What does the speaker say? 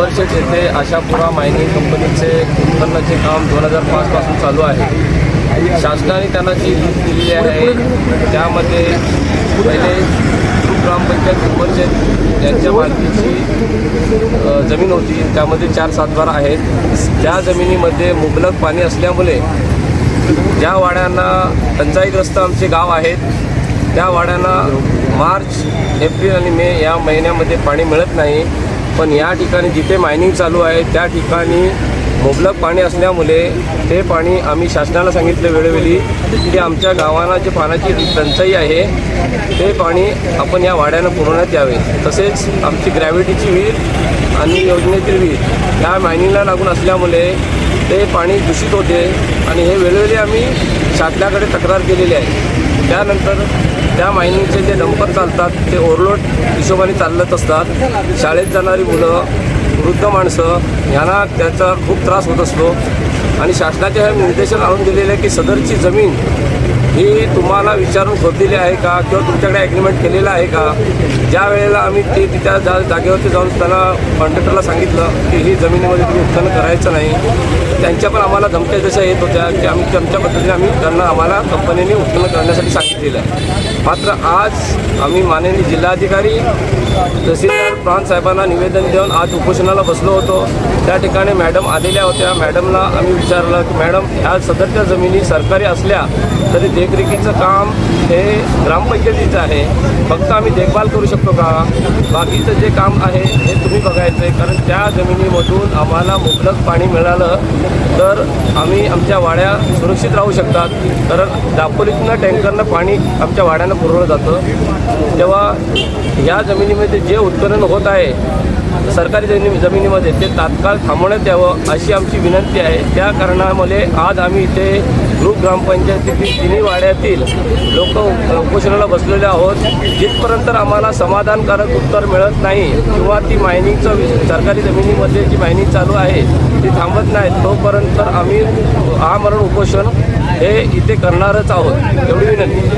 उंबरशेट येथे आशापुरा मायनिंग कंपनीचे उत्पन्नाचे काम दोन हजार पाचपासून चालू आहे. शासनाने त्यांना जी लीज दिलेली आहे त्यामध्ये पहिले ग्रामपंचायत उंबरशेट यांच्या मालकीची जमीन होती. त्यामध्ये चार सातबारा आहेत. त्या जमिनीमध्ये मुबलक पाणी असल्यामुळे ज्या वाड्यांना टंचाईग्रस्त आमचे गाव आहेत त्या वाड्यांना मार्च एप्रिल आणि मे या महिन्यामध्ये पाणी मिळत नाही. पण या ठिकाणी जिथे मायनिंग चालू आहे त्या ठिकाणी मुबलक पाणी असल्यामुळे ते पाणी आम्ही शासनाला सांगितलं वेळोवेळी की आमच्या गावांना जे पाण्याची टंचाई आहे ते पाणी आपण या वाड्यानं पुरवण्यात यावे. तसेच आमची ग्रॅव्हिटीची विहीर आणि योजनेतील विहीर ह्या मायनिंगला लागून असल्यामुळे ते पाणी दूषित होते आणि हे वेळोवेळी आम्ही शासनाकडे तक्रार केलेली आहे. त्यानंतर त्या मायनिंगचे जे डंपर चालतात ते ओव्हरलोड हिशोबाने चालत असतात. शाळेत जाणारी मुलं वृद्ध माणसं यांना त्याचा खूप त्रास होत असतो. आणि शासनाचे हे निर्देशन आणून दिलेले आहे की सदरची जमीन ही तुम्हाला विचारून खोदलेली आहे का? किंवा तुमच्याकडे ॲग्रीमेंट केलेलं आहे का? ज्या वेळेला आम्ही ते तिच्या जा जागेवरती जाऊन त्यांना कॉन्ट्रॅक्टरला सांगितलं की ही जमिनीमध्ये तुम्ही उत्खनन करायचं नाही त्यांच्या पण आम्हाला धमक्या जशा येत होत्या की आम्ही आमच्या पद्धतीने आम्ही त्यांना आम्हाला कंपनीने उत्खनन करण्यासाठी सांगितलेलं आहे. मात्र आज आम्ही माननीय जिल्हाधिकारी तहसीलदार प्रांत साहेबांना निवेदन देऊन आज उपोषणाला बसलो होतो. त्या ठिकाणी मॅडम आलेल्या होत्या. मॅडमला आम्ही विचारलं की मॅडम ह्या सदरच्या जमिनी सरकारी असल्या तरी देख देखरेखीचं काम हे ग्रामपंचायतीचं आहे. फक्त आम्ही देखभाल करू शकतो का? बाकीचं जे काम आहे हे तुम्ही बघायचं आहे कारण त्या जमिनीमधून आम्हाला मुबलक पाणी मिळालं तर आम्ही आमच्या वाड्या सुरक्षित राहू शकतात. कारण दापोलीतनं टँकरनं पाणी आमच्या वाड्यानं पुरवलं जातं. तेव्हा या जमिनीमध्ये जे उत्खनन होत आहे सरकारी जमिनी जमिनीमध्ये ते तात्काळ थांबवण्यात यावं अशी आमची विनंती आहे. त्या कारणामुळे आज आम्ही इथे ग्रुप ग्रामपंचायतीतील तिन्ही वाड्यातील लोक उपोषणाला बसलेले आहोत. जिथपर्यंत आम्हाला समाधानकारक उत्तर मिळत नाही किंवा ती मायनिंगचं वि- सरकारी जमिनीमध्ये जी मायनिंग चालू आहे ती थांबत नाही तोपर्यंत आम्ही आमरण उपोषण हे इथे करणारच आहोत. एवढी विनंती.